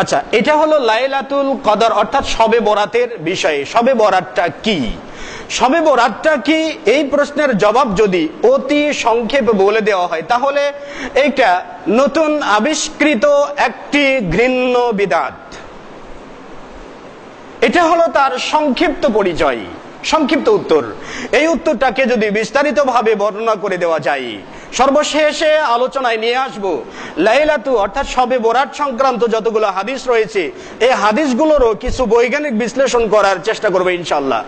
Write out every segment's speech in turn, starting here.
আচ্ছা এটা হলো লাইলাতুল কদর, অর্থাৎ সবে বরাতের বিষয়ে। সবে বরাতটা কি? সবে বরাতটা কি? এই প্রশ্নের জবাব যদি অতি সংক্ষেপে বলে দেওয়া হয়, তাহলে এটা নতুন আবিষ্কৃত একটি ঘৃণ্য বিদাত। এটা হলো তার সংক্ষিপ্ত পরিচয়, সংক্ষিপ্ত উত্তর। এই উত্তরটাকে যদি বিস্তারিতভাবে বর্ণনা করে দেওয়া যায় সর্বশেষে আলোচনায় নিয়ে আসব। লাইলাতু, অর্থাৎ সবে বরাট সংক্রান্ত যতগুলো হাদিস রয়েছে, এই হাদিসগুলোরও কিছু বৈজ্ঞানিক বিশ্লেষণ করার চেষ্টা করব ইনশাল্লাহ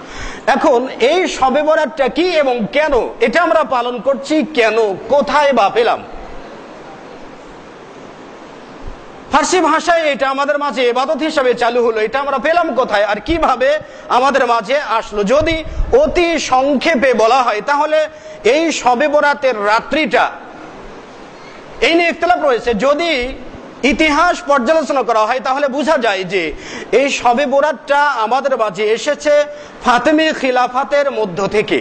এখন, এই সবে বরাটটা কি এবং কেন, এটা আমরা পালন করছি, কেন, কোথায় বা পেলাম? ফার্সি ভাষায় এটা আমাদের মাঝে এবাদত হিসাবে চালু হলো, এটা আমরা পেলাম কোথায়? আর কীভাবে আমাদের মাঝে আসলো? যদি অতি সংক্ষেপে বলা হয়, তাহলে এই সবে বরাতের রাত্রিটা, এই নিয়ে ইখতলাফ রয়েছে। যদি ইতিহাস পর্যালোচনা করা হয়, তাহলে বোঝা যায় যে এই সবে বরাতটা আমাদের মাঝে এসেছে ফাতেমি খিলাফাতের মধ্য থেকে।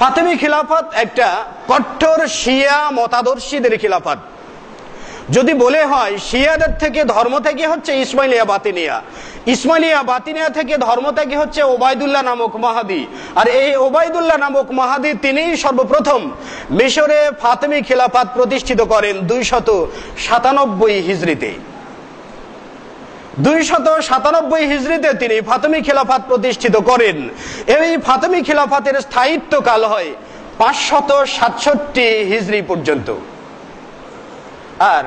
ফাতেমি খিলাফত একটা কট্টর শিয়া মতাদর্শীদের খিলাফত। যদি বলে হয়, শিয়াদের থেকে ধর্ম থেকে হচ্ছে ইসমাইলিয়া বাতিনিয়া। ইসমাইলিয়া বাতিনিয়া থেকে ধর্ম থেকে হচ্ছে ওবায়দুল্লাহ নামক মাহাদি। আর এই ওবায়দুল্লাহ নামক মাহাদি তিনিই সর্বপ্রথম মিশরে ফাতেমি খিলাফাত প্রতিষ্ঠিত করেন দুই শত সাতানব্বই হিজড়িতে। দুই শত সাতানব্বই হিজড়িতে তিনি ফাতেমি খিলাফাত প্রতিষ্ঠিত করেন। এই ফাতেমি খিলাফাতের স্থায়িত্বকাল হয় পাঁচশত সাতষট্টি হিজড়ি পর্যন্ত। আর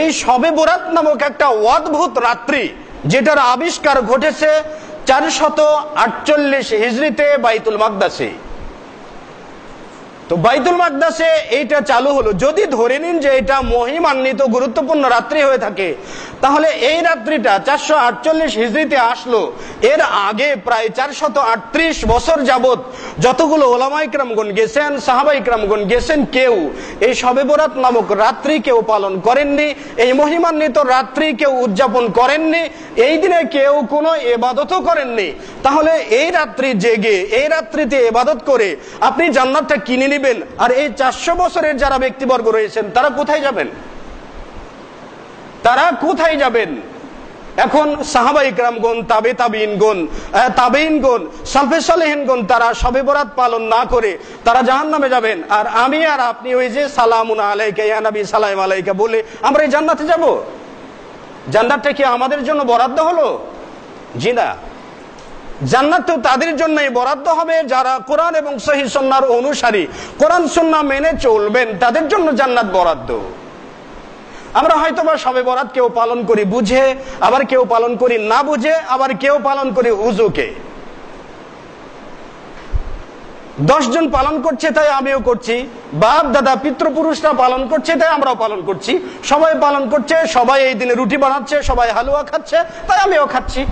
এই সবে বরাত নামক একটা অদ্ভুত রাত্রি, যেটার আবিষ্কার ঘটেছে চারশত আটচল্লিশ হিজড়িতে বাইতুল মাকদাসে। তো বাইতুল মাকদাসে এইটা চালু হলো। যদি ধরে নিন যে এটা মহিমান্বিত, গুরুত্বপূর্ণ রাত্রি হয়ে থাকে, তাহলে এই রাত্রিটা চারশো আটচল্লিশ হিজড়িতে আসলো। এর আগে প্রায় চারশত আটত্রিশ বছর যাবত যতগুলো ওলামাইকরামগণ গেছেন সাহাবাইকরামগণ গেছেন, কেউ এই সবে বরাত নামক রাত্রি কেউ পালন করেননি, এই মহিমান্বিত রাত্রি কেউ উদযাপন করেননি, এই দিনে কেউ কোনো এবাদতও করেননি। তাহলে এই রাত্রি জেগে, এই রাত্রিতে এবাদত করে আপনি জান্নাতটা কিনে নিবেন। আর এই চারশো বছরের যারা ব্যক্তিবর্গ রয়েছেন, তারা কোথায় যাবেন? তারা কোথায় যাবেন? এখন সাহাবা ইকরামগণ, তাবে তাবিনগণ তাবেইনগণ, সালফে সালেহিনগণ, তারা সবে বরাত পালন না করে তারা জাহান নামে যাবেন। আর আমি আর আপনি ওই যে সালামুন আলাইকা, ইয়া নবী সালাম আলাইকা বলে আমরা এই জান্নাতে যাব। জান্নাতটা কি আমাদের জন্য বরাদ্দ হলো? জি না। জান্নাত তাদের জন্যই বরাদ্দ হবে যারা কোরআন এবং সহি সন্ন্যার অনুসারী। কোরআন, সন্না মেনে চলবেন, তাদের জন্য জান্নাত বরাদ্দ। আমরা হয়তো বা সবে বরাত কেউ পালন করি বুঝে, আবার কেউ পালন করি না বুঝে, আবার কেউ পালন করি উজুকে। জন পালন করছে তাই আমিও করছি, বাপ, দাদা, পিতৃপুরুষরা পালন করছে তাই আমরাও পালন করছি, সবাই পালন করছে, সবাই এই দিনে রুটি বানাচ্ছে, সবাই হালুয়া খাচ্ছে, তাই আমিও খাচ্ছি।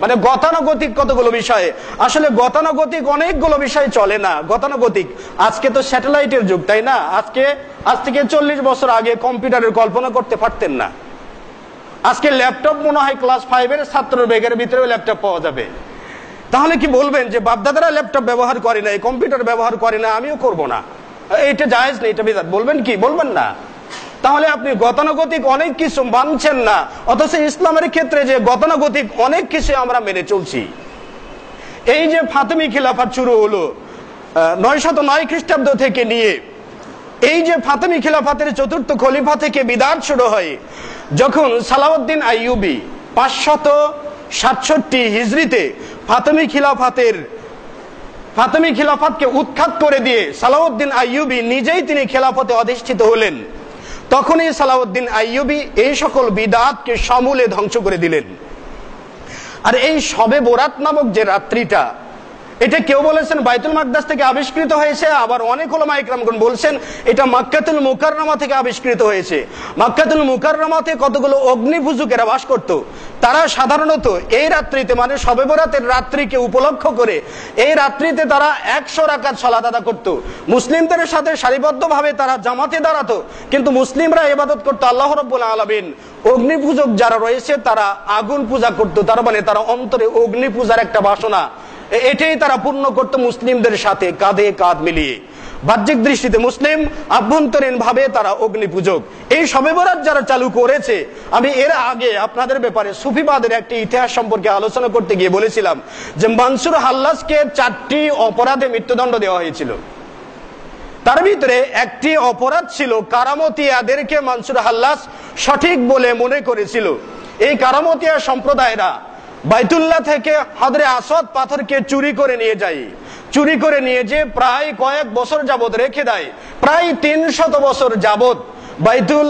মানে গতানুগতিক কতগুলো বিষয়ে? আসলে গতানুগতিক অনেকগুলো বিষয় চলে না, গতানুগতিক। আজকে তো স্যাটেলাইটের যুগ, তাই না? আজকে, আজ থেকে চল্লিশ বছর আগে কম্পিউটারের কল্পনা করতে পারতেন না। আজকে ল্যাপটপ মনে হয় ক্লাস ফাইভের ছাত্র বেগের ভিতরেও ল্যাপটপ পাওয়া যাবে। তাহলে কি বলবেন যে বাপদাদারা ল্যাপটপ ব্যবহার করে না কম্পিউটার ব্যবহার করে না আমিও করব না। এটা জায়েজ নেই, এটা বিদাত বলবেন কি? বলবেন না। তাহলে আপনি গতানুগতিক অনেক কিছু মানছেন না। অথচ ইসলামের ক্ষেত্রে যে গতানুগতিক অনেক কিছু আমরা মেনে চলছি। এই যে ফাতেমি খিলাফাত শুরু হলো নয় শত নয় খ্রিস্টাব্দ থেকে নিয়ে, এই যে ফাতেমি খিলাফাতের চতুর্থ খলিফা থেকে বিদাত শুরু হয়, যখন সালাউদ্দিন আইয়ুবি পাঁচশত সাতষট্টি হিজড়িতে ফাতেমি খিলাফাতের, ফাতেমি খিলাফাতকে উৎখাত করে দিয়ে সালাউদ্দিন আইয়ুবি নিজেই তিনি খেলাফতে অধিষ্ঠিত হলেন। তখনই সালাউদ্দিন আইয়ুবি এই সকল বিদাতকে সমূলে ধ্বংস করে দিলেন। আর এই সবে বোরাত নামক যে রাত্রিটা এটা কেউ বলেছেন বাইতুল মাকদাস থেকে আবিষ্কৃত হয়েছে, আবার অনেক ওলামা ইকরামগণ বলছেন এটা মাক্কাতুল মুকাররমা থেকে আবিষ্কৃত হয়েছে। মাক্কাতুল মুকাররমাতে কতগুলো অগ্নিপুজুকেরা বাস করত? তারা সাধারণত এই রাত্রিতে মানে সবে বরাতের রাত্রিকে উপলক্ষ করে, এই রাত্রিতে তারা একশো রাকাত সালাদ আদা করত। মুসলিমদের সাথে সারিবদ্ধভাবে তারা জামাতে দাঁড়াতো, কিন্তু মুসলিমরা এবাদত করতো আল্লাহ রব্বুল আলমিন। অগ্নি পূজক যারা রয়েছে, তারা আগুন পূজা করত, তার মানে তারা অন্তরে অগ্নি পূজার একটা বাসনা। এটাই তারা পূর্ণ করতো মুসলিমদের সাথে, কাঁধে কাঁধ মিলিয়ে। বাহ্যিক দৃষ্টিতে মুসলিম আভ্যন্তরীণ ভাবে তারা অগ্নি পূজক এই সবে বরাত যারা চালু করেছে, আমি এর আগে আপনাদের ব্যাপারে সুফিবাদের একটি ইতিহাস সম্পর্কে আলোচনা করতে গিয়ে বলেছিলাম যে মানসুর হাল্লাসকে চারটি অপরাধে মৃত্যুদণ্ড দেওয়া হয়েছিল। তার ভিতরে একটি অপরাধ ছিল কারামতিয়াদেরকে মানসুর হাল্লাস সঠিক বলে মনে করেছিল। এই কারামতিয়া সম্প্রদায়রা বাইতুল্লাহ থেকে হাদরে আসদ পাথরকে চুরি করে নিয়ে যায়। চুরি করে নিয়ে যে প্রায় কয়েক বছর যাবত রেখে দেয়। প্রায় তিন শত বছর যাবত বাইতুল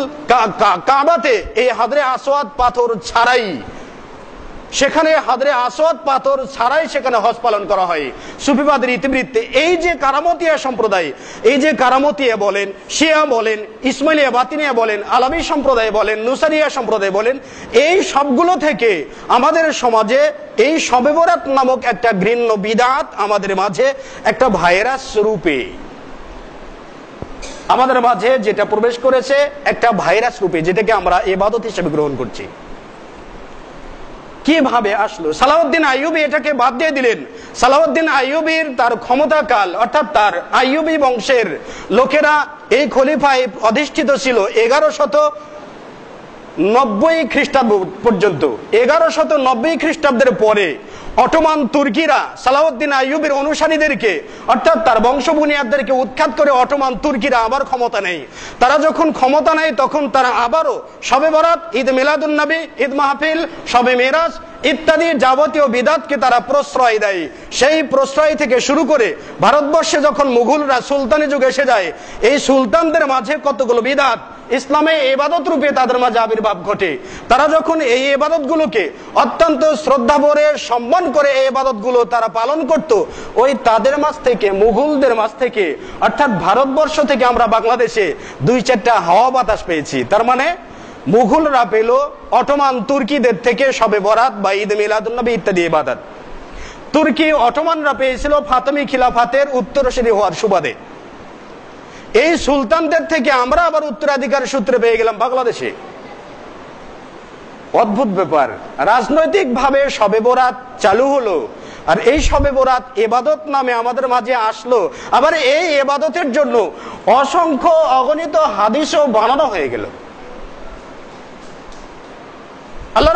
কাবাতে এই হাদরে আসওয়াদ পাথর ছাড়াই সেখানে হাদরে আসওয়াদ পাথর ছাড়াই সেখানে হজ পালন করা হয়। সুফিবাদের ইতিবৃত্তে এই যে কারামতিয়া সম্প্রদায়, এই যে কারামতিয়া বলেন, শিয়া বলেন, ইসমাইলিয়া, বাতিনিয়া বলেন আলামী সম্প্রদায় বলেন, নুসারিয়া সম্প্রদায় বলেন, এই সবগুলো থেকে আমাদের সমাজে এই সবেবরাত নামক একটা ঘৃণ্য বিদাত আমাদের মাঝে একটা ভাইরাস রূপে, আমাদের মাঝে যেটা প্রবেশ করেছে একটা ভাইরাস রূপে, যেটাকে আমরা এবাদত হিসেবে গ্রহণ করছি। কীভাবে আসলো? সালাউদ্দিন আইয়ুবি এটাকে বাদ দিয়ে দিলেন। সালাউদ্দিন আইয়ুবির তার ক্ষমতাকাল অর্থাৎ তার আইয়ুবি বংশের লোকেরা এই খলিফায় অধিষ্ঠিত ছিল এগারো শত নব্বই খ্রিস্টাব্দ পর্যন্ত, এগারো শত নব্বই খ্রিস্টাব্দের পরে অটোমান তুর্কিরা সালাউদ্দিন আইয়ুবের অনুসারীদেরকে, অর্থাৎ তার বংশবুনিয়াদদেরকে উৎখাত করে অটোমান তুর্কিরা আবার ক্ষমতা নেই তারা যখন ক্ষমতা নেয়, তখন তারা আবারও সবে বরাত, ঈদ মিলাদুন নবী, ঈদ মাহফিল সবে মেরাজ ইত্যাদি যাবতীয় বিদাতকে তারা প্রশ্রয় দেয়। সেই প্রশ্রয় থেকে শুরু করে ভারতবর্ষে যখন মুঘলরা সুলতানি যুগ এসে যায়, এই সুলতানদের মাঝে কতগুলো বিদাত? ইসলামে এবাদত রূপে তাদের মাঝে আবির্ভাব ঘটে। তারা যখন এই এবাদত গুলোকে অত্যন্ত শ্রদ্ধা ভরে সম্মান করে এই এবাদতগুলো তারা পালন করত, ওই তাদের মাঝ থেকে, মুঘলদের মাঝ থেকে, অর্থাৎ ভারতবর্ষ থেকে আমরা বাংলাদেশে দুই চারটা হাওয়া বাতাস পেয়েছি। তার মানে মুঘলরা পেল অটোমান তুর্কিদের থেকে সবে বরাত বা ঈদ মিলাদুল্নবী ইত্যাদি ইবাদত। তুর্কি অটোমানরা পেয়েছিল ফাতমি খিলাফাতের উত্তরসূরি হওয়ার সুবাদে। এই সুলতানদের থেকে আমরা আবার উত্তরাধিকার সূত্রে পেয়ে গেলাম বাংলাদেশে। অদ্ভুত ব্যাপার। রাজনৈতিক ভাবে সবে বরাত চালু হলো, আর এই সবে বরাত এবাদত নামে আমাদের মাঝে আসলো। আবার এই এবাদতের জন্য অসংখ্য অগণিত হাদিসও বানানো হয়ে গেল। আল্লাহ